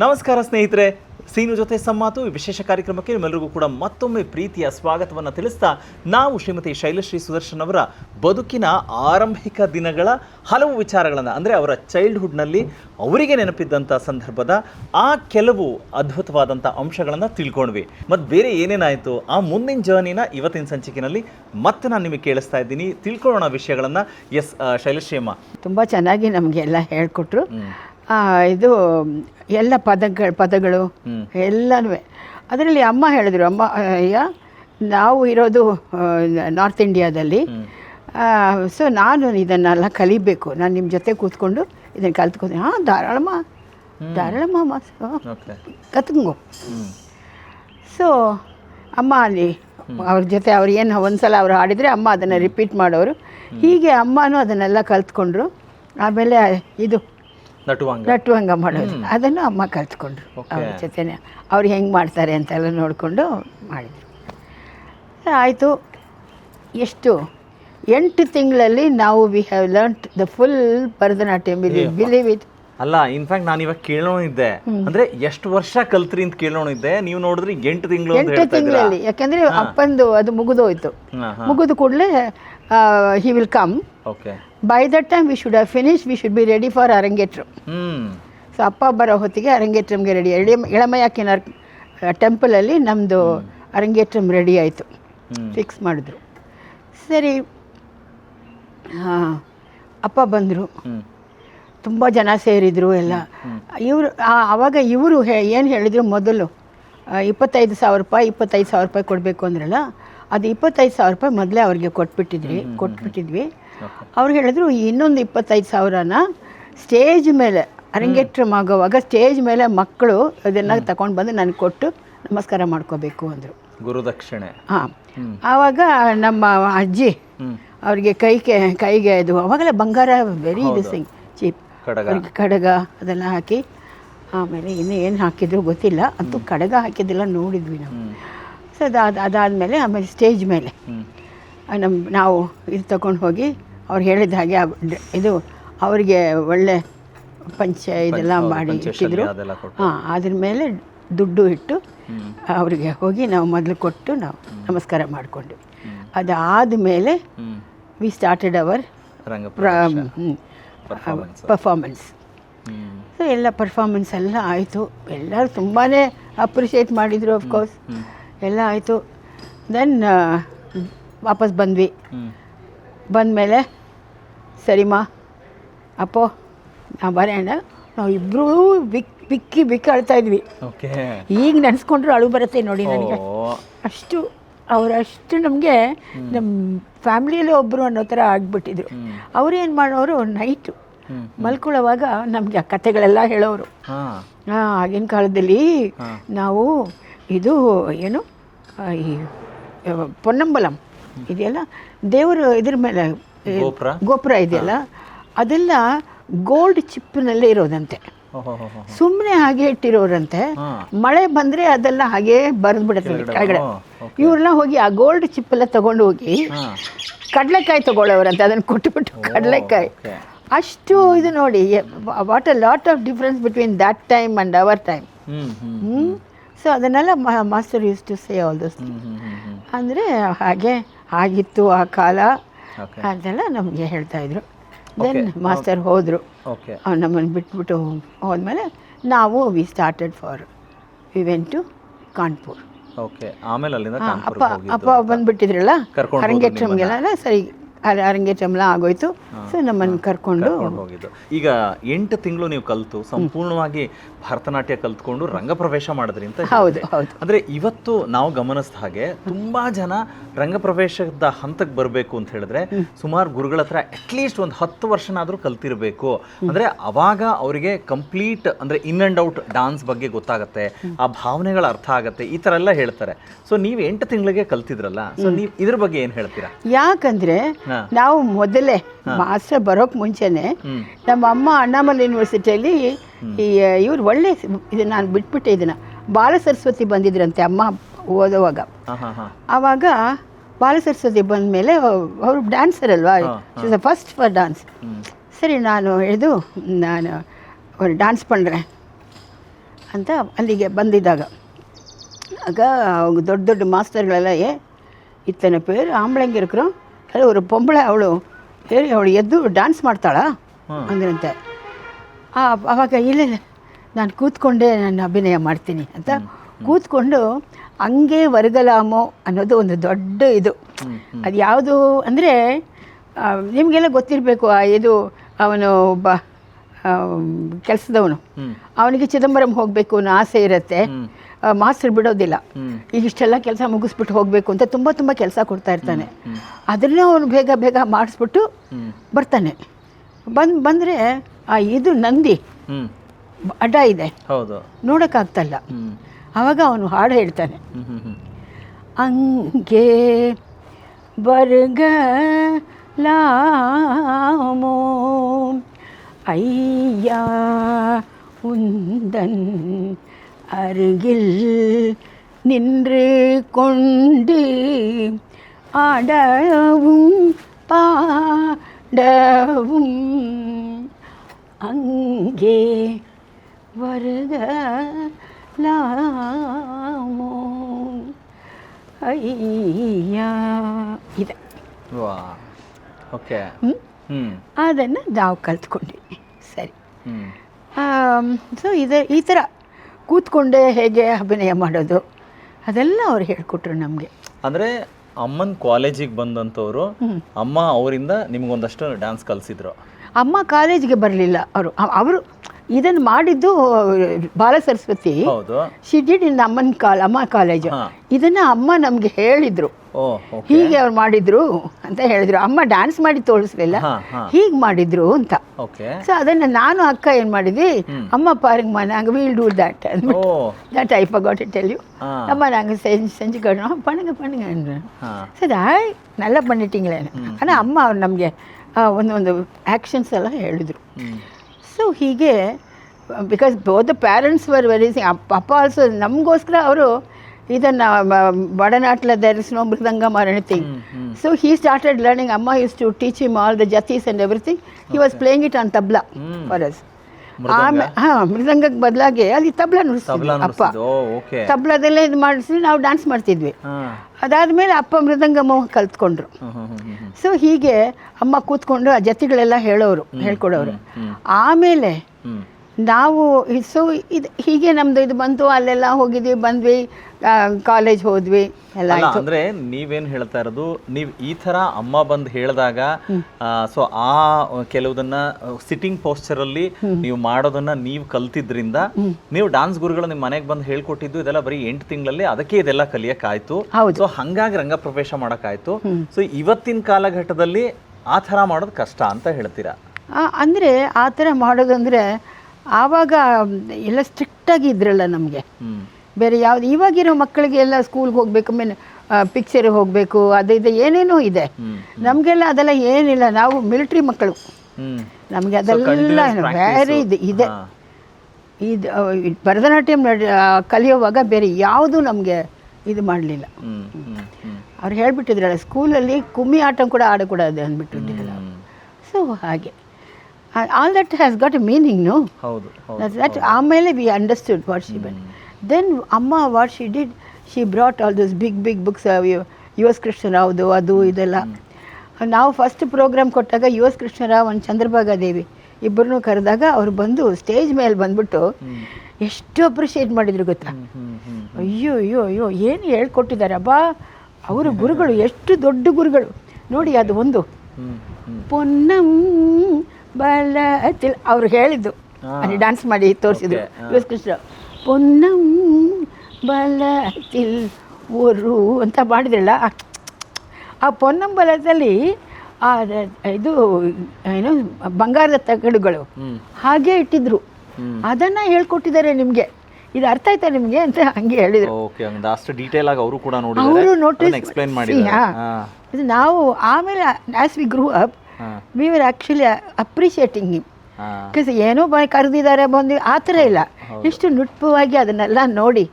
ನಮಸ್ಕಾರ ಸ್ನೇಹಿತರೆ ಸೀನು ಜೊತೆ ಸಂಮಾತು ಈ ವಿಶೇಷ ಕಾರ್ಯಕ್ರಮಕ್ಕೆ ನಿಮ್ಮೆಲ್ಲರಿಗೂ ಕೂಡ ಮತ್ತೊಮ್ಮೆ ಪ್ರೀತಿಯ ಸ್ವಾಗತವನ್ನು ತಿಳಿಸ್ತಾ ನಾವು ಶ್ರೀಮತಿ ಶೈಲಶ್ರೀ ಸುದರ್ಶನ್ ಅವರ ಬದುಕಿನ ಆರಂಭಿಕ ದಿನಗಳ ಹಲವು ವಿಚಾರಗಳನ್ನು ಅಂದರೆ ಅವರ ಚೈಲ್ಡ್ಹುಡ್ನಲ್ಲಿ ಅವರಿಗೆ ನೆನಪಿದ್ದಂಥ ಸಂದರ್ಭದ ಆ ಕೆಲವು ಅದ್ಭುತವಾದಂಥ ಅಂಶಗಳನ್ನು ತಿಳ್ಕೊಂಡ್ವಿ. ಮತ್ತು ಬೇರೆ ಏನೇನಾಯಿತು ಆ ಮುಂದಿನ ಜರ್ನಿನ ಇವತ್ತಿನ ಸಂಚಿಕೆಯಲ್ಲಿ ಮತ್ತೆ ನಾನು ನಿಮಗೆ ಕೇಳಿಸ್ತಾ ಇದ್ದೀನಿ. ತಿಳ್ಕೊಳ್ಳೋಣ ವಿಷಯಗಳನ್ನು. ಎಸ್ ಶೈಲಶ್ರೀ ಅಮ್ಮ. ತುಂಬ ಚೆನ್ನಾಗಿ ನಮಗೆಲ್ಲ ಹೇಳಿಕೊಟ್ರು. ಇದು ಎಲ್ಲ ಪದಗಳು ಪದಗಳು ಎಲ್ಲನೂ ಅದರಲ್ಲಿ ಅಮ್ಮ ಹೇಳಿದ್ರು ಅಮ್ಮ ಅಯ್ಯ ನಾವು ಇರೋದು ನಾರ್ತ್ ಇಂಡಿಯಾದಲ್ಲಿ. ಸೊ ನಾನು ಇದನ್ನೆಲ್ಲ ಕಲಿಬೇಕು. ನಾನು ನಿಮ್ಮ ಜೊತೆ ಕೂತ್ಕೊಂಡು ಇದನ್ನು ಕಲ್ತ್ಕೊಂಡು ಹಾಂ ಧಾರಾಳಮ್ಮ. ಧಾರಾಳಮ್ಮ ಕತ್ಕೋ ಸೊ ಅಮ್ಮ ಅಲ್ಲಿ ಅವ್ರ ಜೊತೆ ಅವ್ರು ಏನು ಒಂದ್ಸಲ ಅವ್ರು ಹಾಡಿದರೆ ಅಮ್ಮ ಅದನ್ನು ರಿಪೀಟ್ ಮಾಡೋರು. ಹೀಗೆ ಅಮ್ಮನೂ ಅದನ್ನೆಲ್ಲ ಕಲ್ತ್ಕೊಂಡ್ರು. ಆಮೇಲೆ ಇದು ನಟುವಂಗ. ಮಾಡೋದು. ಅದನ್ನು ಅಮ್ಮ ಕಲ್ತ್ಕೊಂಡ್ರು ಅವ್ರ ಜೊತೆನೆ. ಅವ್ರು ಹೆಂಗೆ ಮಾಡ್ತಾರೆ ಅಂತೆಲ್ಲ ನೋಡಿಕೊಂಡು ಮಾಡಿದರು. ಆಯಿತು. ಎಷ್ಟು? ಎಂಟು ತಿಂಗಳಲ್ಲಿ ನಾವು we have learnt the full Bharatanatyam believe it ಅಲ್ಲ ಇನ್ಫ್ಯಾಕ್ಟ್ ನಾನು ಇವಾಗ ಕೇಳೋಣಿದ್ದೆ ಅಂದ್ರೆ ಎಷ್ಟು ವರ್ಷ ಕಲ್ತ್ರಿ ಅಂತ ಕೇಳೋಣ ಇದ್ದೆ. ನೀವು ನೋಡಿದ್ರಿ ಎಂಟು ತಿಂಗಳು ಎಂಟು ತಿಂಗಳಲ್ಲಿ. ಯಾಕಂದ್ರೆ ಅಪ್ಪಂದು ಅದು ಮುಗಿದೋಯ್ತು. ಮುಗಿದ ಕೂಡಲೇ he will come okay by that time we should have finish we should be ready for arangetram hmm so ಅಪ್ಪ ಬರೋ ಹೊತ್ತಿಗೆ ಅರಂಗೇಟ್ರಮ್ಗೆ ರೆಡಿ ಎಳೆ ಇಳಮಯಾಕಿನ ಟೆಂಪಲಲ್ಲಿ ನಮ್ಮದು ಅರಂಗೇಟ್ರಮ್ ರೆಡಿ ಆಯಿತು. ಫಿಕ್ಸ್ ಮಾಡಿದ್ರು. ಸರಿ. ಹಾಂ ಅಪ್ಪ ಬಂದರು. ತುಂಬ ಜನ ಸೇರಿದರು ಎಲ್ಲ. ಇವರು ಆವಾಗ ಇವರು ಏನು ಹೇಳಿದರು ಮೊದಲು? ಇಪ್ಪತ್ತೈದು ಸಾವಿರ ರೂಪಾಯಿ ಇಪ್ಪತ್ತೈದು ಸಾವಿರ ರೂಪಾಯಿ ಕೊಡಬೇಕು ಅಂದ್ರಲ್ಲ? ಅದು ಇಪ್ಪತ್ತೈದು ಸಾವಿರ ರೂಪಾಯಿ ಮೊದಲೇ ಅವ್ರಿಗೆ ಕೊಟ್ಬಿಟ್ಟಿದ್ವಿ ಕೊಟ್ಬಿಟ್ಟಿದ್ವಿ. ಅವ್ರು ಹೇಳಿದ್ರು ಇನ್ನೊಂದು ಇಪ್ಪತ್ತೈದು ಸಾವಿರನ ಸ್ಟೇಜ್ ಮೇಲೆ ಅರಂಗೇಟ್ರ ಆಗೋವಾಗ ಸ್ಟೇಜ್ ಮೇಲೆ ಮಕ್ಕಳು ಅದನ್ನು ತಗೊಂಡು ಬಂದು ನನಗೆ ಕೊಟ್ಟು ನಮಸ್ಕಾರ ಮಾಡ್ಕೋಬೇಕು ಅಂದರು. ಗುರುದಕ್ಷಿಣೆ ಹಾಂ. ಆವಾಗ ನಮ್ಮ ಅಜ್ಜಿ ಅವರಿಗೆ ಕೈಗೆ ಕೈಗೆ ಇದು ಅವಾಗಲೇ ಬಂಗಾರ ವೆರಿ ಸಿಂಗ್ ಚೀಪ್ ಅವ್ರಿಗೆ ಕಡಗ ಅದೆಲ್ಲ ಹಾಕಿ ಆಮೇಲೆ ಇನ್ನೂ ಏನು ಹಾಕಿದ್ರು ಗೊತ್ತಿಲ್ಲ ಅಂತೂ ಕಡಗ ಹಾಕಿದ್ದೆಲ್ಲ ನೋಡಿದ್ವಿ ನಾವು. ಹ್ಮ್ ಸೊ ಅದು ಅದಾದಮೇಲೆ ಆಮೇಲೆ ಸ್ಟೇಜ್ ಮೇಲೆ. ನಮ್ಮ ನಾವು ಇದು ತಗೊಂಡು ಹೋಗಿ ಅವ್ರು ಹೇಳಿದ ಹಾಗೆ ಆ ಡ್- ಇದು ಅವರಿಗೆ ಒಳ್ಳೆ ಪಂಚ ಇದೆಲ್ಲ ಮಾಡಿ ಇಟ್ಟಿದ್ರು. ಹಾಂ ಅದ್ರ ಮೇಲೆ ದುಡ್ಡು ಇಟ್ಟು ಅವರಿಗೆ ಹೋಗಿ ನಾವು ಮೊದಲು ಕೊಟ್ಟು ನಾವು ನಮಸ್ಕಾರ ಮಾಡಿಕೊಂಡ್ವಿ. ಅದಾದ ಮೇಲೆ ವಿ ಸ್ಟಾರ್ಟೆಡ್ ಅವರ್ ರಂಗ. ಪರ್ಫಾರ್ಮೆನ್ಸ್ ಸೊ ಎಲ್ಲ ಪರ್ಫಾರ್ಮೆನ್ಸ್ ಎಲ್ಲ ಆಯಿತು. ಎಲ್ಲರೂ ತುಂಬಾ ಅಪ್ರಿಷಿಯೇಟ್ ಮಾಡಿದರು ಅಫ್ಕೋರ್ಸ್ ಎಲ್ಲ ಆಯಿತು. ದೆನ್ ವಾಪಸ್ ಬಂದ್ವಿ. ಬಂದಮೇಲೆ ಸರಿಮಾ ಅಪ್ಪೋ ನಾವು ಬರೋಣ ನಾವು ಇಬ್ಬರೂ ಬಿಕ್ ಬಿಕ್ಕಿ ಬಿಕ್ಕಿ ಅಳ್ತಾ ಇದ್ವಿ. ಈಗ ನೆನೆಸ್ಕೊಂಡ್ರು ಅಳು ಬರುತ್ತೆ ನೋಡಿ ನನಗೆ. ಅಷ್ಟು ಅವರಷ್ಟು ನಮಗೆ ನಮ್ಮ ಫ್ಯಾಮ್ಲಿಯಲ್ಲಿ ಒಬ್ಬರು ಅನ್ನೋ ಥರ ಆಗಿಬಿಟ್ಟಿದ್ರು. ಅವ್ರೇನು ಮಾಡೋರು ನೈಟು. ಮಲ್ಕೊಳ್ಳೋವಾಗ ನಮಗೆ ಆ ಕಥೆಗಳೆಲ್ಲ ಹೇಳೋರು. ಆಗಿನ ಕಾಲದಲ್ಲಿ ನಾವು ಇದು ಏನು ಈ ಪೊನ್ನಂಬಲಂ ಇದೆಯಲ್ಲ? ದೇವರು ಇದ್ರ ಮೇಲೆ ಗೋಪುರ. ಇದೆಯಲ್ಲ? ಅದೆಲ್ಲ ಗೋಲ್ಡ್ ಚಿಪ್ಪಿನಲ್ಲೇ ಇರೋದಂತೆ. ಸುಮ್ಮನೆ ಹಾಗೆ ಇಟ್ಟಿರೋರಂತೆ. ಮಳೆ ಬಂದರೆ ಅದೆಲ್ಲ ಹಾಗೆ ಬರೆದು ಬಿಡುತ್ತೆ ಕೆಳಗಡೆ. ಓ, ಹೋಗಿ ಆ ಗೋಲ್ಡ್ ಚಿಪ್ಪೆಲ್ಲ ತಗೊಂಡು ಹೋಗಿ ಕಡಲೆಕಾಯಿ ತಗೊಳ್ಳೋರಂತೆ ಅದನ್ನು ಕೊಟ್ಟುಬಿಟ್ಟು ಕಡಲೆಕಾಯಿ. ಅಷ್ಟು ಇದು ನೋಡಿ what a lot of difference between that time and our time ಹ್ಞೂ ಸೊ ಅದನ್ನೆಲ್ಲ master used to say all those ಅಂದರೆ ಹಾಗೆ ಆಗಿತ್ತು ಆ ಕಾಲ. ಅದೆಲ್ಲ ನಮಗೆ ನಮಗೆ ಹೇಳ್ತಾಯಿದ್ರು ದೆನ್ ಮಾಸ್ಟರ್ ಹೋದರು. ನಮ್ಮನ್ನು ಬಿಟ್ಬಿಟ್ಟು ಹೋದ್ಮೇಲೆ ನಾವು we started for we went to Kanpur okay ಆಮೇಲೆ ಅಲ್ಲಿಂದ ಅಪ್ಪ ಅಪ್ಪ ಬಂದ್ಬಿಟ್ಟಿದ್ರಲ್ಲ? ಅರಂಗೇಟ್ರಮ್ಗೆಲ್ಲ ಸರಿ ಅರಂಗೇಟ್ರಮ್ಲ ಆಗೋಯ್ತು. ಸೊ ನಮ್ಮನ್ನು ಕರ್ಕೊಂಡು ಹೋಗಿದ್ದು. ಈಗ ಎಂಟು ತಿಂಗಳು ನೀವು ಕಲಿತು ಸಂಪೂರ್ಣವಾಗಿ ಭರತನಾಟ್ಯ ಕಲ್ತ್ಕೊಂಡು ರಂಗಪ್ರವೇಶ ಮಾಡಿದ್ರಿ ಅಂತ ಹೌದು ಹೌದು. ಅಂದ್ರೆ ಇವತ್ತು ನಾವು ಗಮನಿಸಿದ ಹಾಗೆ ತುಂಬಾ ಜನ ರಂಗಪ್ರವೇಶದ ಹಂತಕ್ಕೆ ಬರಬೇಕು ಅಂತ ಹೇಳಿದ್ರೆ ಸುಮಾರು ಗುರುಗಳ ಹತ್ರ ಅಟ್ಲೀಸ್ಟ್ ಒಂದು ಹತ್ತು ವರ್ಷನಾದ್ರೂ ಕಲ್ತಿರ್ಬೇಕು. ಅಂದ್ರೆ ಅವಾಗ ಅವರಿಗೆ ಕಂಪ್ಲೀಟ್ ಅಂದ್ರೆ ಇನ್ ಅಂಡ್ ಔಟ್ ಡಾನ್ಸ್ ಬಗ್ಗೆ ಗೊತ್ತಾಗತ್ತೆ ಆ ಭಾವನೆಗಳ ಅರ್ಥ ಆಗತ್ತೆ ಈ ಥರ ಎಲ್ಲ ಹೇಳ್ತಾರೆ. ಸೊ ನೀವು ಎಂಟು ತಿಂಗಳಿಗೆ ಕಲ್ತಿದ್ರಲ್ಲ ಸೊ ನೀವು ಇದ್ರ ಬಗ್ಗೆ ಏನ್ ಹೇಳ್ತೀರಾ? ಯಾಕಂದ್ರೆ. ನಾವು ಮೊದಲೇ ಮಾಸ್ಟರ್ ಬರೋಕ್ ಮುಂಚೆನೆ ಹ್ಮ್ ನಮ್ಮ ಅಮ್ಮ ಅಣ್ಣಾಮಲೈ ಯೂನಿವರ್ಸಿಟಿಯಲ್ಲಿ ಈ ಇವ್ರು ಒಳ್ಳೆ ಇದು ನಾನು ಬಿಟ್ಬಿಟ್ಟೆ ಇದನ್ನ ಬಾಲ ಸರಸ್ವತಿ ಬಂದಿದ್ರಂತೆ ಅಮ್ಮ ಓದುವಾಗ ಹಾ ಹಾ ಹಾ ಆವಾಗ ಬಾಲ ಸರಸ್ವತಿ ಬಂದ ಮೇಲೆ ಅವರು ಡ್ಯಾನ್ಸರ್ ಅಲ್ವಾ ಫಸ್ಟ್ ಫಾರ್ ಡ್ಯಾನ್ಸ್ ಹ್ಮ್ ಸರಿ ನಾನು ಇದು ನಾನು ஒரு டான்ஸ் பண்ணுறேன் ಅಂತ ಅಲ್ಲಿಗೆ ಬಂದಿದ್ದಾಗ ಆಗ அவங்க ದೊಡ್ಡ ದೊಡ್ಡ ಮಾಸ್ಟರ್ಗಳೆಲ್ಲ ಏ ಇತ್ತನ ಪೇರು ಆಂಬಳಂಗೆ இருக்கிறோம் ಅದೇ ಅವರು ಪೊಂಬಳೆ ಅವಳು. ಹೇಳಿ ಅವಳು ಎದ್ದು ಡ್ಯಾನ್ಸ್ ಮಾಡ್ತಾಳಾ? ಅಂದ್ರಂತೆ ಆವಾಗ ಇಲ್ಲ ಇಲ್ಲ ನಾನು ಕೂತ್ಕೊಂಡೇ ನಾನು ಅಭಿನಯ ಮಾಡ್ತೀನಿ ಅಂತ ಕೂತ್ಕೊಂಡು ಹಂಗೆ ವರ್ಗಲಾಮೋ ಅನ್ನೋದು ಒಂದು ದೊಡ್ಡ ಇದು. ಅದು ಯಾವುದು ಅಂದರೆ ನಿಮಗೆಲ್ಲ ಗೊತ್ತಿರಬೇಕು ಆ ಇದು ಅವನು ಒಬ್ಬ ಕೆಲಸದವನು. ಅವನಿಗೆ ಚಿದಂಬರಂ ಹೋಗಬೇಕು ಅನ್ನೋ ಆಸೆ ಇರುತ್ತೆ. ಮಾಸ್ಟರ್ ಬಿಡೋದಿಲ್ಲ. ಈಗ ಇಷ್ಟೆಲ್ಲ ಕೆಲಸ ಮುಗಿಸ್ಬಿಟ್ಟು ಹೋಗಬೇಕು ಅಂತ ತುಂಬ ತುಂಬ ಕೆಲಸ ಕೊಡ್ತಾ ಇರ್ತಾನೆ. ಅದನ್ನು ಅವನು ಬೇಗ ಬೇಗ ಮಾಡಿಸ್ಬಿಟ್ಟು ಬರ್ತಾನೆ. ಬಂದು ಬಂದರೆ ಆ ಇದು ನಂದಿ. ಅಡ್ಡ ಇದೆ. ನೋಡೋಕ್ಕಾಗ್ತಲ್ಲ. ಆವಾಗ ಅವನು ಹಾಡು ಹೇಳ್ತಾನೆ. ಹಂಗೆ ಬರ್ಗ ಲಾಮೋ ಅಯ್ಯ ಉಂದನ್ அருகில் நின்று கொண்டு ஆடவும் பாடவும் அங்கே வருகலாமோ ಅಯ್ಯ ಇದೆ ವಾ ಓಕೆ ಹ್ಮ್? ಹ್ಮ್ ಅದನ್ನು ನಾವು ಕಲ್ತ್ಕೊಂಡ್ವಿ ಸರಿ ಹ್ಮ್ ಸೊ ಇದೆ ಈ ಥರ ಕೂತ್ಕೊಂಡೆ ಹೇಗೆ ಅಭಿನಯ ಮಾಡೋದು? ಅದೆಲ್ಲ ಅವ್ರು ಹೇಳಿಕೊಟ್ರು ನಮಗೆ. ಅಂದರೆ ಅಮ್ಮನ ಕಾಲೇಜಿಗೆ ಬಂದಂಥವ್ರು ಅಮ್ಮ ಅವರಿಂದ ನಿಮ್ಗೊಂದಷ್ಟು ಡ್ಯಾನ್ಸ್ ಕಲಿಸಿದ್ರು. ಅಮ್ಮ ಕಾಲೇಜಿಗೆ ಬರಲಿಲ್ಲ ಅವರು ಅವರು ಇದನ್ನು ಮಾಡಿದ್ದು ಬಾಲ ಸರಸ್ವತಿ ಹೌದು ಶಿ ಡಿಡ್ ಇನ್ ಅಮ್ಮನ ಕಾಲ್ ಅಮ್ಮ ಕಾಲೇಜು ಹಾ. ಇದನ್ನ ಅಮ್ಮ ನಮಗೆ ಹೇಳಿದ್ರು ಓ ಓಕೆ ಹೀಗೆ ಅವ್ರು ಮಾಡಿದ್ರು ಅಂತ ಹೇಳಿದ್ರು ಅಮ್ಮ ಡ್ಯಾನ್ಸ್ ಮಾಡಿ ತೋರಿಸ್ಲಿಲ್ಲ ಹಾ ಹಾ ಹೀಗೆ ಮಾಡಿದ್ರು ಅಂತ ಓಕೆ ಸೊ ಅದನ್ನು ನಾನು ಅಕ್ಕ ಏನು ಮಾಡಿದ್ವಿ ಅಮ್ಮ ಪಾರಿಂಗ್ ಮಾ நாங்கள் we'll do that O that I forgot to tell you ಹಾ அம்மா நாங்கள் செஞ்சு செஞ்சு காட்டணும் பண்ணுங்க பண்ணுங்க ಹಾ ಸರಿ ಆಯ್ நல்லா பண்ணிட்டீங்களே ஆனால் ಅಮ್ಮ ಅವ್ರು ನಮಗೆ ಒಂದು ಒಂದು ಆ್ಯಕ್ಷನ್ಸ್ ಎಲ್ಲ ಹೇಳಿದರು. ಸೊ ಹೀಗೆ because both the parents were very ಅಪ್ಪ ಅಪ್ಪ ಆಲ್ಸೋ ನಮಗೋಸ್ಕರ ಅವರು ಇದನ್ನು ಬಡನಾಟ್ಲ there is no mridanga hmm hmm. So he started learning ಅಮ್ಮ used to teach him all the jatis and everything he was playing it on tabla. For us? ಆಮೇಲೆ ಹಾಂ ಮೃದಂಗಕ್ಕೆ ಬದಲಾಗಿ ಅಲ್ಲಿ ತಬ್ಲಾ ನುಡಿಸ್ತಿದ್ವಿ ಅಪ್ಪ. ತಬ್ಲದಲ್ಲೇ ಇದು ಮಾಡಿಸಿ ನಾವು ಡ್ಯಾನ್ಸ್ ಮಾಡ್ತಿದ್ವಿ. ಅದಾದಮೇಲೆ ಅಪ್ಪ ಕಲ್ತ್ಕೊಂಡ್ರು. ಹ್ಮ್ ಹ್ಮ್ ಹ್ಮ್ ಸೊ ಹೀಗೆ ಅಮ್ಮ ಕೂತ್ಕೊಂಡು ಆ ಜತಿಗಳೆಲ್ಲ ಹೇಳೋರು ಹೇಳ್ಕೊಡೋರು. ಆಮೇಲೆ ನಾವು ಸೊ ಇದು ಹೀಗೆ ನಮ್ದು ಇದು ಬಂತು ಅಲ್ಲೆಲ್ಲ ಹೋಗಿದ್ವಿ ಬಂದ್ವಿ ಕಾಲೇಜ್ ಹೋದ್ವಿ. ಎಲ್ಲ ಅಲ್ಲ ಆಯಿತು. ಅಂದ್ರೆ ನೀವೇನ್ ಹೇಳ್ತಾ ಇರೋದು ನೀವು ಈ ತರ ಅಮ್ಮ ಬಂದು ಹೇಳಿದಾಗ ಸೊ ಆ ಕೆಲವುದನ್ನ ಸಿಟ್ಟಿಂಗ್ ಪೋಸ್ಚರ್ ಅಲ್ಲಿ ನೀವು ಮಾಡೋದನ್ನ ನೀವು ಕಲ್ತಿದ್ರಿಂದ ನೀವು ಡಾನ್ಸ್ ಗುರುಗಳು ನಿಮ್ಮ ಮನೆಗೆ ಬಂದು ಹೇಳ್ಕೊಟ್ಟಿದ್ದು ಇದೆಲ್ಲ ಬರೀ ಎಂಟು ತಿಂಗಳಲ್ಲಿ ಅದಕ್ಕೆ ಇದೆಲ್ಲ ಕಲಿಯಕ್ಕಾಯ್ತು. ಹೌದು. ಸೊ ಹಂಗಾಗಿ ರಂಗ ಪ್ರವೇಶ ಮಾಡೋಕ್ಕಾಯ್ತು. ಸೊ ಇವತ್ತಿನ ಕಾಲಘಟ್ಟದಲ್ಲಿ ಆ ತರ ಮಾಡೋದು ಕಷ್ಟ ಅಂತ ಹೇಳ್ತೀರಾ? ಅಂದ್ರೆ ಆ ಥರ ಮಾಡೋದಂದರೆ ಆವಾಗ ಎಲ್ಲ ಸ್ಟ್ರಿಕ್ಟ್ ಆಗಿ ಇದ್ರಲ್ಲ ನಮಗೆ. ಬೇರೆ ಯಾವ್ದು ಇವಾಗಿರೋ ಮಕ್ಕಳಿಗೆ ಎಲ್ಲ ಸ್ಕೂಲ್ಗೆ ಹೋಗ್ಬೇಕು ಮೇಲೆ ಪಿಕ್ಚರ್ ಹೋಗಬೇಕು ಅದು ಇದು ಏನೇನೋ ಇದೆ. ನಮಗೆಲ್ಲ ಅದೆಲ್ಲ ಏನಿಲ್ಲ ನಾವು ಮಿಲಿಟ್ರಿ ಮಕ್ಕಳು. ನಮಗೆ ಅದೆಲ್ಲ ಬೇರೆ ಇದು ಇದೆ. ಇದು ಭರತನಾಟ್ಯಂ ಕಲಿಯುವಾಗ ಬೇರೆ ಯಾವುದು ನಮಗೆ ಇದು ಮಾಡಲಿಲ್ಲ. ಅವ್ರು ಹೇಳ್ಬಿಟ್ಟಿದ್ರಲ್ಲ ಸ್ಕೂಲಲ್ಲಿ ಕುಮ್ಮಿ ಆಟ ಕೂಡ ಆಡಕೂಡದು ಅಂದ್ಬಿಟ್ಟು ಸೊ ಹಾಗೆ. All that has got a meaning no ಹೌದು ದಟ್ ಆಮೇಲೆ ವಿ ಅಂಡರ್ಸ್ಟುಡ್ ವಾಟ್ ಶಿ ಬನ್ ದೆನ್ ಅಮ್ಮ what she did she brought all this big big books U S ಕೃಷ್ಣರಾವ್ದು ಅದು ಇದೆಲ್ಲ. ನಾವು ಫಸ್ಟ್ ಪ್ರೋಗ್ರಾಮ್ ಕೊಟ್ಟಾಗ ಯು ಎಸ್ ಕೃಷ್ಣರಾವ್ ಒಂದು ಚಂದ್ರಭಾಗ ದೇವಿ ಇಬ್ಬರನ್ನೂ ಕರೆದಾಗ ಅವ್ರು ಬಂದು ಸ್ಟೇಜ್ ಮೇಲೆ ಬಂದ್ಬಿಟ್ಟು ಎಷ್ಟು ಅಪ್ರಿಷಿಯೇಟ್ ಮಾಡಿದ್ರು ಗೊತ್ತಾ? ಅಯ್ಯೋ ಅಯ್ಯೋ ಅಯ್ಯೋ ಏನು ಹೇಳ್ಕೊಟ್ಟಿದ್ದಾರೆ ಅಬ್ಬಾ? ಅವರ ಗುರುಗಳು ಎಷ್ಟು ದೊಡ್ಡ ಗುರುಗಳು. ನೋಡಿ ಅದು ಒಂದು. ಪೊನ್ನಂ ಬಲತಿಲ್ ಅವ್ರು ಹೇಳಿದ್ದು. ಅಲ್ಲಿ ಡ್ಯಾನ್ಸ್ ಮಾಡಿ ತೋರಿಸಿದ್ರು. ಯುವಸ್ ಕೃಷ್ಣ ಪೊನ್ನಂ ಬಲತಿಲ್ ಒರು ಅಂತ ಮಾಡಿದ್ರಲ್ಲ ಆ ಪೊನ್ನಂ ಬಲದಲ್ಲಿ ಆ ಇದು ಏನು ಬಂಗಾರದ ತಗಡುಗಳು. ಹಾಗೆ ಇಟ್ಟಿದ್ರು. ಅದನ್ನು ಹೇಳ್ಕೊಟ್ಟಿದ್ದಾರೆ ನಿಮಗೆ. ಇದು ಅರ್ಥ ಆಯ್ತಾ ನಿಮಗೆ ಅಂತ ಹಂಗೆ ಹೇಳಿದ್ರು. ಓಕೆ ಅಷ್ಟು ಡೀಟೇಲ್ ಆಗಿ ಅವರು ಕೂಡ ಅವರು ನೋಡಿದ್ದಾರೆ ನೋಟಿಸ್ ಎಕ್ಸ್ಪ್ಲೈನ್ ಮಾಡಿ ಇದು ನಾವು ಆಮೇಲೆ as we grew up we were actually appreciating him because ಏನೋ ಬಾಯ್ ಕರೆದಿದ್ದಾರೆ ಬಂದು ಆ ಥರ ಇಲ್ಲ. ಇಷ್ಟು ನುಟ್ಪವಾಗಿ ಅದನ್ನೆಲ್ಲ ನೋಡಿ.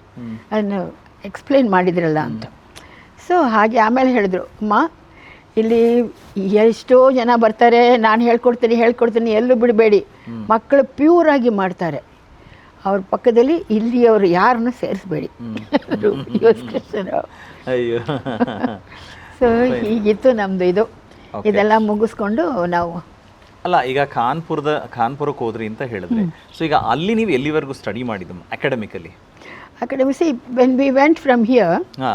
ಅದನ್ನು ಎಕ್ಸ್ಪ್ಲೇನ್ ಮಾಡಿದ್ರಲ್ಲ ಅಂತ. ಸೊ ಹಾಗೆ ಆಮೇಲೆ ಹೇಳಿದ್ರು ಅಮ್ಮ ಇಲ್ಲಿ ಎಷ್ಟೋ ಜನ ಬರ್ತಾರೆ ನಾನು ಹೇಳ್ಕೊಡ್ತೀನಿ ಹೇಳ್ಕೊಡ್ತೀನಿ ಎಲ್ಲೂ ಬಿಡಬೇಡಿ. ಮಕ್ಕಳು ಪ್ಯೂರಾಗಿ ಮಾಡ್ತಾರೆ. ಅವ್ರ ಪಕ್ಕದಲ್ಲಿ ಇಲ್ಲಿ ಅವರು ಯಾರನ್ನು ಸೇರಿಸ್ಬೇಡಿ. ಅಯ್ಯೋ. ಸೊ ಹೀಗಿತ್ತು ನಮ್ಮದು ಇದು. ಇದೆಲ್ಲ ಮುಗಿಸ್ಕೊಂಡು ನಾವು ಅಲ್ಲ ಈಗ ಖಾನ್ಪುರದ ಖಾನ್ಪುರಕ್ಕೆ ಹೋದ್ರಿ ಅಂತ ಹೇಳಿದ್ರಿ ಸೊ ಈಗ ಅಲ್ಲಿ ನೀವು ಎಲ್ಲಿವರೆಗೂ ಸ್ಟಡಿ ಮಾಡಿದ್ದು academically academy see when we went from here ಹಾ.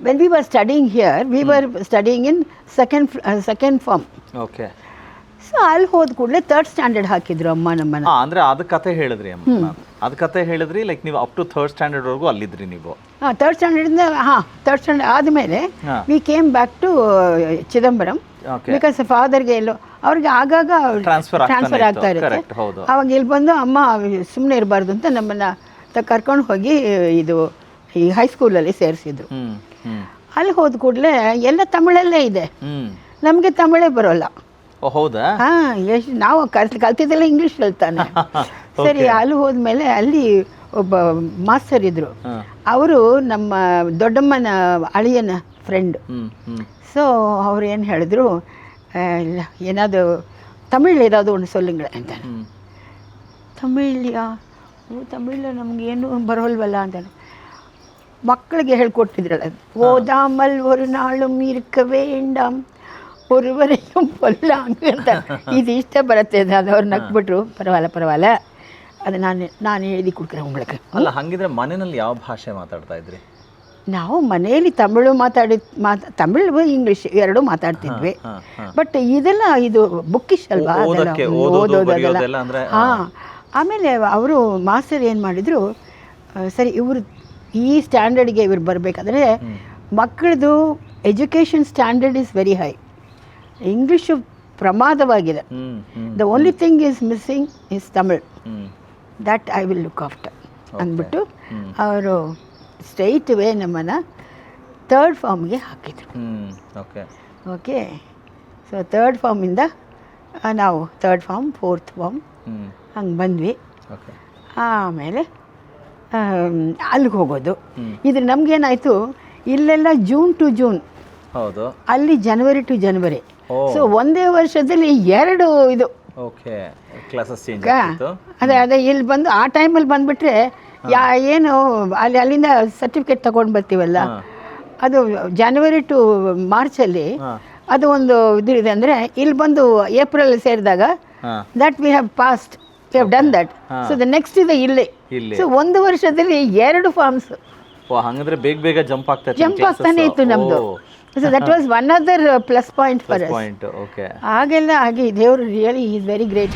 When we were studying here we were studying in second second form okay so ಅಲ್ಲಿ ಹೋದ ಕೂಡಲೇ ತರ್ಡ್ ಸ್ಟ್ಯಾಂಡರ್ಡ್ ಹಾಕಿದ್ರು ಅಮ್ಮ ನಮ್ಮನ್ನ. ಆ, ಅಂದ್ರೆ ಅದ ಕತೆ ಹೇಳಿದ್ರಿ ಅಮ್ಮ ಅದ ಕತೆ ಹೇಳಿದ್ರಿ ಲೈಕ್ ನೀವು ಅಪ್ ಟು ಥರ್ಡ್ ಸ್ಟ್ಯಾಂಡರ್ಡ್ ವರೆಗೂ ಅಲ್ಲಿದ್ರಿ ನೀವು. ಹಾಂ ತರ್ಡ್ ಸ್ಟ್ಯಾಂಡರ್ಡಿಂದ ಹಾಂ ತರ್ಡ್ ಸ್ಟ್ಯಾಂಡರ್ಡ್ ಆದಮೇಲೆ ಹಾ. We came back to Chidambaram. Okay because ಫಾದರ್ಗೆ ಎಲ್ಲೋ ಅವ್ರಿಗೆ ಆಗಾಗ Transfer ಆಗ್ತಾನೆ ಟ್ರಾನ್ಸ್ಫರ್ ಇತ್ತು. ಆಗ್ತಾ ಇರುತ್ತೆ. Correct, ಹೌದು. ಅವಾಗ ಇಲ್ಲಿ ಬಂದು ಅಮ್ಮ ಸುಮ್ಮನೆ ಇರಬಾರ್ದು ಅಂತ ನಮ್ಮನ್ನ ತ ಕರ್ಕೊಂಡು ಹೋಗಿ ಇದು ಈ ಹೈಸ್ಕೂಲಲ್ಲಿ ಸೇರಿಸಿದ್ರು. ಹ್ಮ್ ಹ್ಮ್. ಅಲ್ಲಿ ಹೋದ ಕೂಡಲೇ ಎಲ್ಲ ತಮಿಳಲ್ಲೇ ಇದೆ. ಹ್ಮ್. ನಮಗೆ ತಮಿಳೇ ಬರೋಲ್ಲ. ಹೌದಾ? ಹಾ ಎಷ್ಟು ನಾವು ಕಲ್ತ್ ಕಲ್ತಿದ್ದೆಲ್ಲ ಇಂಗ್ಲೀಷ್ ಕಲ್ತಾನೆ ಸರಿ ಅಲ್ಲಿ ಹೋದ್ಮೇಲೆ ಅಲ್ಲಿ ಒಬ್ಬ ಮಾಸ್ತರ್ ಇದ್ರು. ಅವರು ನಮ್ಮ ದೊಡ್ಡಮ್ಮನ ಅಳಿಯನ ಫ್ರೆಂಡ್ ಸೊ ಅವ್ರು ಏನು ಹೇಳಿದ್ರು ಇಲ್ಲ ಏನಾದರೂ ತಮಿಳ್ ಏದಾದ್ರು ಒಂದು ಸೊಲ್ಲುಂಗಳ ಅಂತ ತಮಿಳ್ಯಾ? ತಮಿಳು ಏನು ಬರೋಲ್ವಲ್ಲ ಅಂತ ಮಕ್ಕಳಿಗೆ ಹೇಳ್ಕೊಟ್ಟಿದ್ರಲ್ಲ ಓದಾಮಲ್ ಒಂದು ನಾಳು ಇರ್ಕ ವೇಂಡಾಮ್ ஒருவரையும் பொல்லாங்குன்னு ಇಷ್ಟ ಬರುತ್ತೆ. பரத்து அது ಅವ್ರು ನಕ್ಬಿಟ್ರು ಪರವಾಗಿಲ್ಲ ಪರವಾಗಿಲ್ಲ. ಅದು ನಾನು ನಾನು ಹೇಳಿ ಕೊಡ್ತೀನಿ ಉಂಗ್ಳಕ್ಕೆ ಅಲ್ಲ ಹಾಗಿದ್ರೆ ಮನೆಯಲ್ಲಿ ಯಾವ ಭಾಷೆ ಮಾತಾಡ್ತಾ ಇದ್ರಿ? ನಾವು ಮನೆಯಲ್ಲಿ ತಮಿಳು ಮಾತಾಡಿ ಮಾತಾ ತಮಿಳು ಇಂಗ್ಲೀಷ್ ಎರಡೂ ಮಾತಾಡ್ತಿದ್ವಿ. ಬಟ್ ಇದೆಲ್ಲ ಇದು ಬುಕ್ಕಿಶ್ ಅಲ್ವಾ? ಓದೋದಲ್ಲ ಹಾ. ಆಮೇಲೆ ಅವರು ಮಾಸ್ಟರ್ ಏನು ಮಾಡಿದ್ರು ಸರಿ ಇವರು ಈ ಸ್ಟ್ಯಾಂಡರ್ಡ್ಗೆ ಇವರು ಬರಬೇಕಾದ್ರೆ ಮಕ್ಕಳದು education standard is very high. English ಪ್ರಮಾದವಾಗಿದೆ. The only thing is missing is Tamil that I will look after ಅಂದ್ಬಿಟ್ಟು ಅವರು ಸ್ಟ್ರೈಟ್ ವೇ ನಮ್ಮನ್ನು ತರ್ಡ್ ಫಾರ್ಮ್ಗೆ ಹಾಕಿದರು. ಓಕೆ ಓಕೆ ಸೊ ತರ್ಡ್ ಫಾರ್ಮಿಂದ ನಾವು ತರ್ಡ್ ಫಾರ್ಮ್ ಫೋರ್ತ್ ಫಾರ್ಮ್ ಹಂಗೆ ಬಂದ್ವಿ. ಆಮೇಲೆ ಅಲ್ಲಿಗೆ ಹೋಗೋದು. ಇದು ನಮಗೇನಾಯಿತು ಇಲ್ಲೆಲ್ಲ ಜೂನ್ ಟು ಜೂನ್ ಹೌದು. ಅಲ್ಲಿ ಜನವರಿ ಟು ಜನವರಿ ಸೊ ಒಂದೇ ವರ್ಷದಲ್ಲಿ ಎರಡು ಇದು. ಓಕೆ ಕ್ಲಾಸಸ್ ಚೇಂಜ್ ಅದೇ ಅದೇ ಇಲ್ಲಿ ಬಂದು ಆ ಟೈಮಲ್ಲಿ ಬಂದುಬಿಟ್ರೆ ಯಾ ಏನು ಅಲ್ಲಿ ಅಲ್ಲಿಂದ ಸರ್ಟಿಫಿಕೇಟ್ ತಗೊಂಡು ಬರ್ತೀವಲ್ಲ? ಅದು ಜನವರಿ ಟು ಮಾರ್ಚಲ್ಲಿ ಅದು ಒಂದು ಇದು ಇದೆ ಅಂದರೆ ಇಲ್ಲಿ ಬಂದು ಏಪ್ರಿಲ್ ಸೇರಿದಾಗ that we have passed we have done that so the next ಇದೆ ಇಲ್ಲಿ. ಸೊ ಒಂದು ವರ್ಷದಲ್ಲಿ ಎರಡು ಫಾರ್ಮ್ಸ್ ಓ ಹಂಗಂದ್ರೆ ಬೇಗ ಬೇಗ ಜಂಪ್ ಆಗ್ತಾ ಜಂಪ್ ಆಗ್ತಾನೆ ಇತ್ತು ನಮ್ದು. So that was one other plus point for point okay ಹಾಗೆಲ್ಲ ಆಗಿ ದೇವರು ರಿಯಲಿ ಈಸ್ ವೆರಿ ಗ್ರೇಟ್